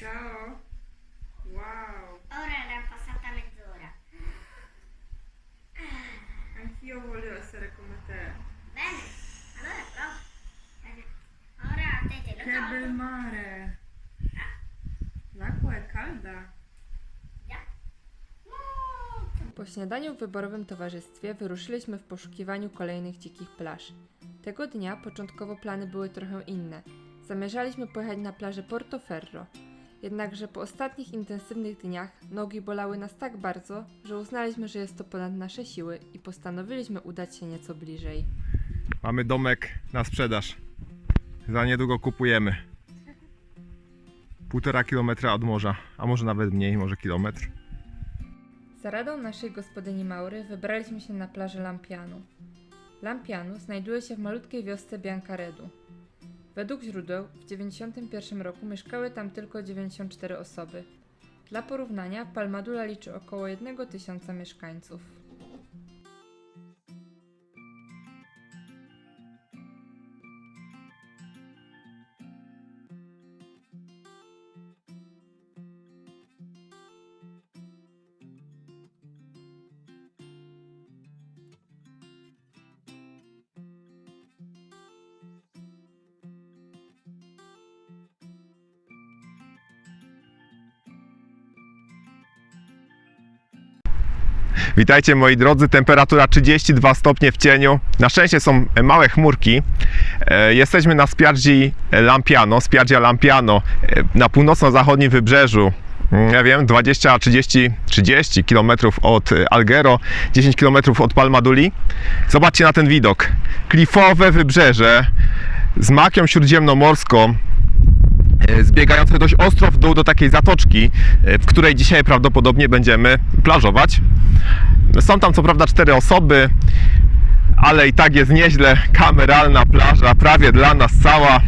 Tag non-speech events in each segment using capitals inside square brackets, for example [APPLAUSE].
Ciao! Wow! ora era passata mezz'ora. Anch'io voglio essere come te. Bene, allora prova. Ora a te te lo Che bel tolgo. mare! L'acqua è calda. Po śniadaniu w wyborowym towarzystwie wyruszyliśmy w poszukiwaniu kolejnych dzikich plaż. Tego dnia początkowo plany były trochę inne. Zamierzaliśmy pojechać na plażę Portoferro. Jednakże po ostatnich intensywnych dniach nogi bolały nas tak bardzo, że uznaliśmy, że jest to ponad nasze siły i postanowiliśmy udać się nieco bliżej. Mamy domek na sprzedaż. Za niedługo kupujemy. Półtora kilometra od morza, a może nawet mniej, może kilometr. Za radą naszej gospodyni Maury wybraliśmy się na plażę Lampianu. Lampianu znajduje się w malutkiej wiosce Biancaredu. Według źródeł w 1991 roku mieszkały tam tylko 94 osoby. Dla porównania Palmadula liczy około 1 tysiąca mieszkańców. Witajcie moi drodzy, temperatura 32 stopnie w cieniu. Na szczęście są małe chmurki. E, Jesteśmy na Spiaggi Lampiano, Spiaggia Lampiano e, na północno-zachodnim wybrzeżu. Mm, Ja wiem, 20, 30, 30 km od e, Alghero, 10 km od Palmaduli. Zobaczcie na ten widok. Klifowe wybrzeże z makią śródziemnomorską, e, zbiegające dość ostro w dół do takiej zatoczki, e, w której dzisiaj prawdopodobnie będziemy plażować. Są tam co prawda cztery osoby, ale i tak jest nieźle. Kameralna plaża, prawie dla nas cała.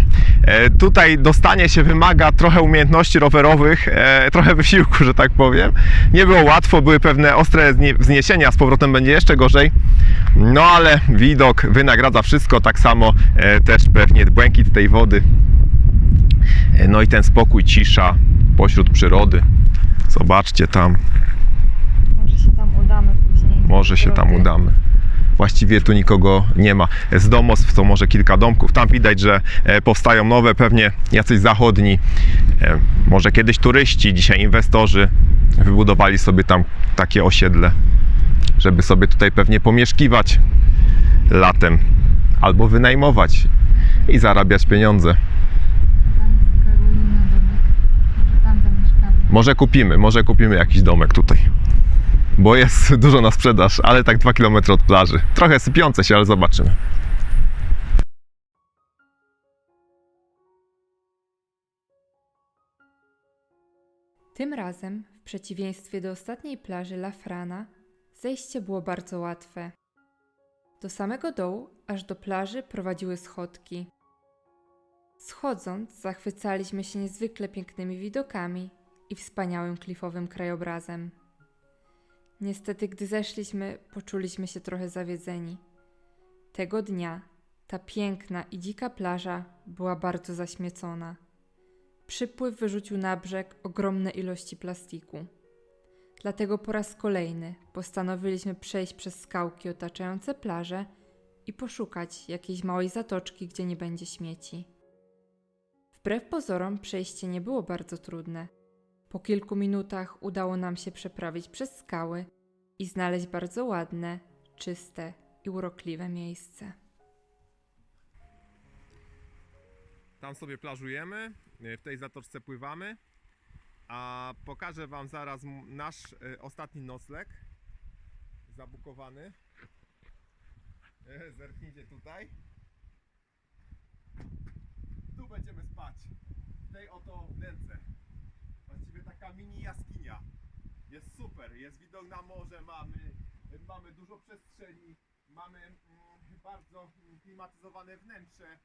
E, Tutaj dostanie się wymaga trochę umiejętności rowerowych, e, trochę wysiłku, że tak powiem. Nie było łatwo, były pewne ostre znie- wzniesienia, z powrotem będzie jeszcze gorzej. No ale widok wynagradza wszystko, tak samo e, też pewnie błękit tej wody. No i ten spokój, cisza pośród przyrody. Zobaczcie tam, Może się tam udamy później. Może się tam udamy. Właściwie tu nikogo nie ma. Z domostw to może kilka domków. Tam widać, że e, powstają nowe, pewnie jacyś zachodni, e, może kiedyś turyści, dzisiaj inwestorzy wybudowali sobie tam takie osiedle, żeby sobie tutaj pewnie pomieszkiwać latem albo wynajmować i zarabiać pieniądze. Może kupimy, może kupimy jakiś domek tutaj. Bo jest [LAUGHS] dużo na sprzedaż, ale tak 2 km od plaży. Trochę sypiące się, ale zobaczymy. Tym razem, w przeciwieństwie do ostatniej plaży La Frana, zejście było bardzo łatwe. Do samego dołu, aż do plaży prowadziły schodki. Schodząc, zachwycaliśmy się niezwykle pięknymi widokami i wspaniałym klifowym krajobrazem. Niestety, gdy zeszliśmy, poczuliśmy się trochę zawiedzeni. Tego dnia ta piękna i dzika plaża była bardzo zaśmiecona. Przypływ wyrzucił na brzeg ogromne ilości plastiku. Dlatego po raz kolejny postanowiliśmy przejść przez skałki otaczające plażę i poszukać jakiejś małej zatoczki, gdzie nie będzie śmieci. Wbrew pozorom przejście nie było bardzo trudne. Po kilku minutach udało nam się przeprawić przez skały i znaleźć bardzo ładne, czyste i urokliwe miejsce. Tam sobie plażujemy, w tej zatoczce pływamy, a pokażę Wam zaraz nasz e, ostatni nocleg zabukowany. E, Zerknijcie tutaj. Tu będziemy spać. W tej oto wnęce. Właściwie taka mini jaskinia. Jest super, jest widok na morze, mamy, mamy dużo przestrzeni, mamy mm, bardzo klimatyzowane wnętrze.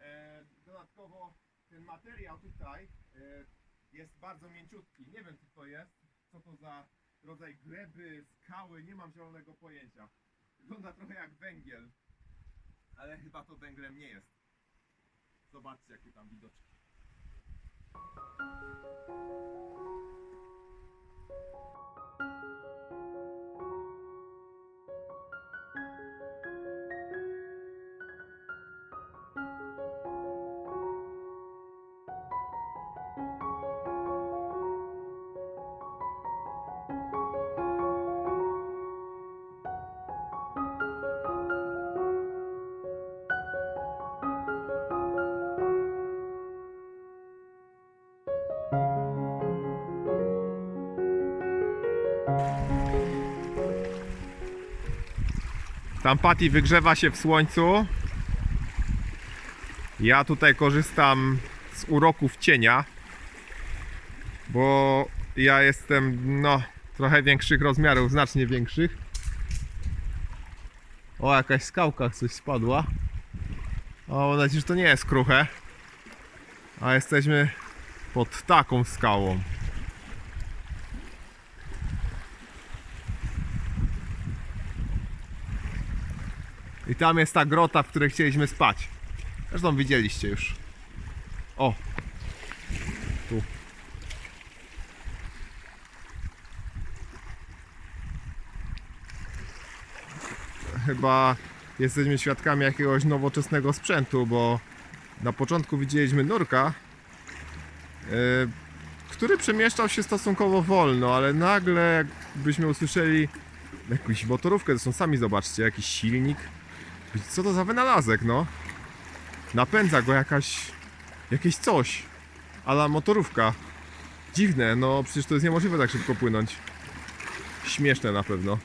E, dodatkowo ten materiał tutaj e, jest bardzo mięciutki. Nie wiem co to jest, co to za rodzaj gleby, skały, nie mam zielonego pojęcia. Wygląda trochę jak węgiel. Ale chyba to węglem nie jest. Zobaczcie jakie tam widoczki. Thank you. Tam Patty wygrzewa się w słońcu. Ja tutaj korzystam z uroków cienia, bo ja jestem no trochę większych rozmiarów, znacznie większych. O, jakaś skałka coś spadła. O, mam nadzieję, że to nie jest kruche. A jesteśmy pod taką skałą. I tam jest ta grota, w której chcieliśmy spać. Zresztą widzieliście już. O! Tu. Chyba jesteśmy świadkami jakiegoś nowoczesnego sprzętu, bo na początku widzieliśmy nurka, yy, który przemieszczał się stosunkowo wolno, ale nagle jakbyśmy usłyszeli jakąś motorówkę, zresztą sami zobaczcie, jakiś silnik. Co to za wynalazek, no? Napędza go jakaś... jakieś coś. Ale motorówka. Dziwne, no przecież to jest niemożliwe tak szybko płynąć. Śmieszne na pewno.